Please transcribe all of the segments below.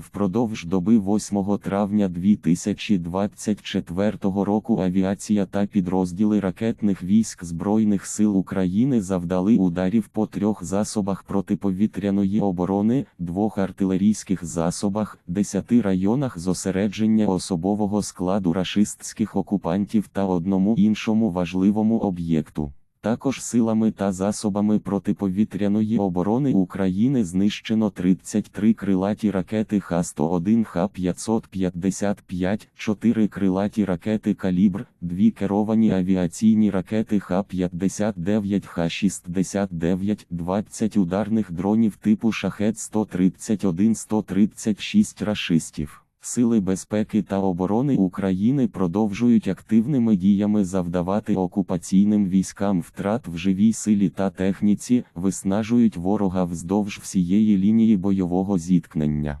Впродовж доби 8 травня 2024 року авіація та підрозділи ракетних військ Збройних сил України завдали ударів по трьох засобах протиповітряної оборони, двох артилерійських засобах, десяти районах зосередження особового складу рашистських окупантів та одному іншому важливому об'єкту. Також силами та засобами протиповітряної оборони України знищено 33 крилаті ракети Х-101 Х-555, 4 крилаті ракети «Калібр», 2 керовані авіаційні ракети Х-59 Х-69, 20 ударних дронів типу Шахет-131-136 рашистів. Сили безпеки та оборони України продовжують активними діями завдавати окупаційним військам втрат в живій силі та техніці, виснажують ворога вздовж всієї лінії бойового зіткнення.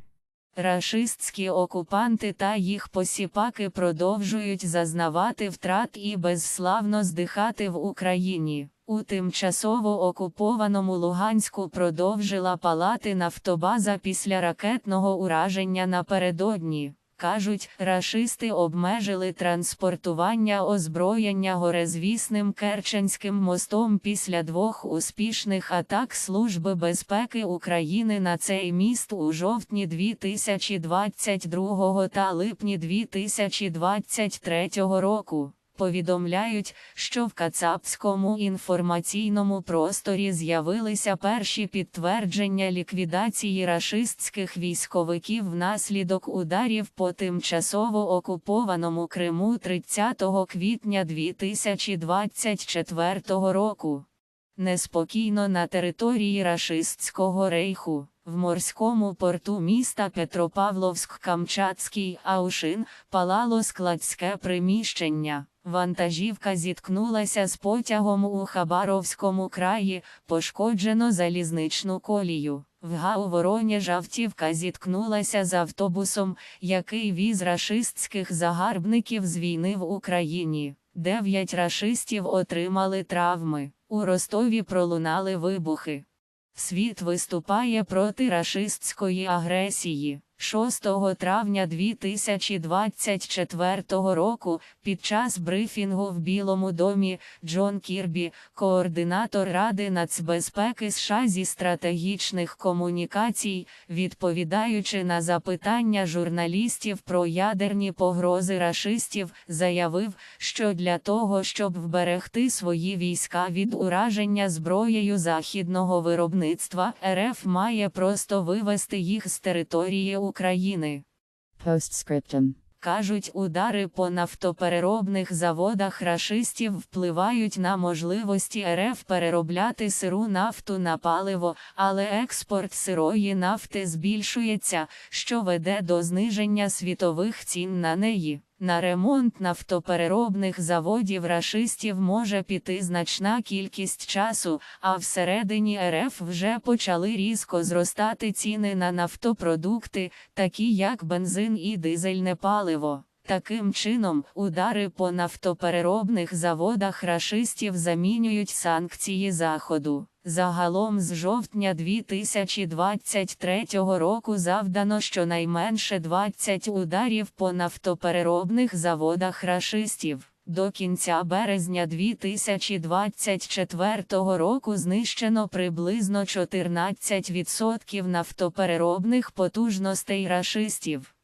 Рашистські окупанти та їх посіпаки продовжують зазнавати втрат і безславно здихати в Україні. У тимчасово окупованому Луганську продовжила палати нафтобаза після ракетного ураження напередодні. Кажуть, рашисти обмежили транспортування озброєння горезвісним Керченським мостом після двох успішних атак Служби безпеки України на цей міст у жовтні 2022 та липні 2023 року. Повідомляють, що в Кацапському інформаційному просторі з'явилися перші підтвердження ліквідації рашистських військовиків внаслідок ударів по тимчасово окупованому Криму 30 квітня 2024 року. Неспокійно на території рашистського рейху. В морському порту міста Петропавловськ-Камчатський Аушин палало складське приміщення. Вантажівка зіткнулася з потягом у Хабаровському краї, пошкоджено залізничну колію. В ГАУ Воронеж автівка зіткнулася з автобусом, який віз рашистських загарбників з війни в Україні. Дев'ять рашистів отримали травми. У Ростові пролунали вибухи. Світ виступає проти рашистської агресії. 6 травня 2024 року під час брифінгу в Білому домі Джон Кірбі, координатор Ради нацбезпеки США зі стратегічних комунікацій, відповідаючи на запитання журналістів про ядерні погрози рашистів, заявив, що для того, щоб вберегти свої війська від ураження зброєю західного виробництва, РФ має просто вивести їх з території України. Postscriptum. Кажуть, удари по нафтопереробних заводах рашистів впливають на можливості РФ переробляти сиру нафту на паливо, але експорт сирої нафти збільшується, що веде до зниження світових цін на неї. На ремонт нафтопереробних заводів рашистів може піти значна кількість часу, а всередині РФ вже почали різко зростати ціни на нафтопродукти, такі як бензин і дизельне паливо. Таким чином, удари по нафтопереробних заводах рашистів замінюють санкції Заходу. Загалом з жовтня 2023 року завдано щонайменше 20 ударів по нафтопереробних заводах рашистів. До кінця березня 2024 року знищено приблизно 14% нафтопереробних потужностей рашистів.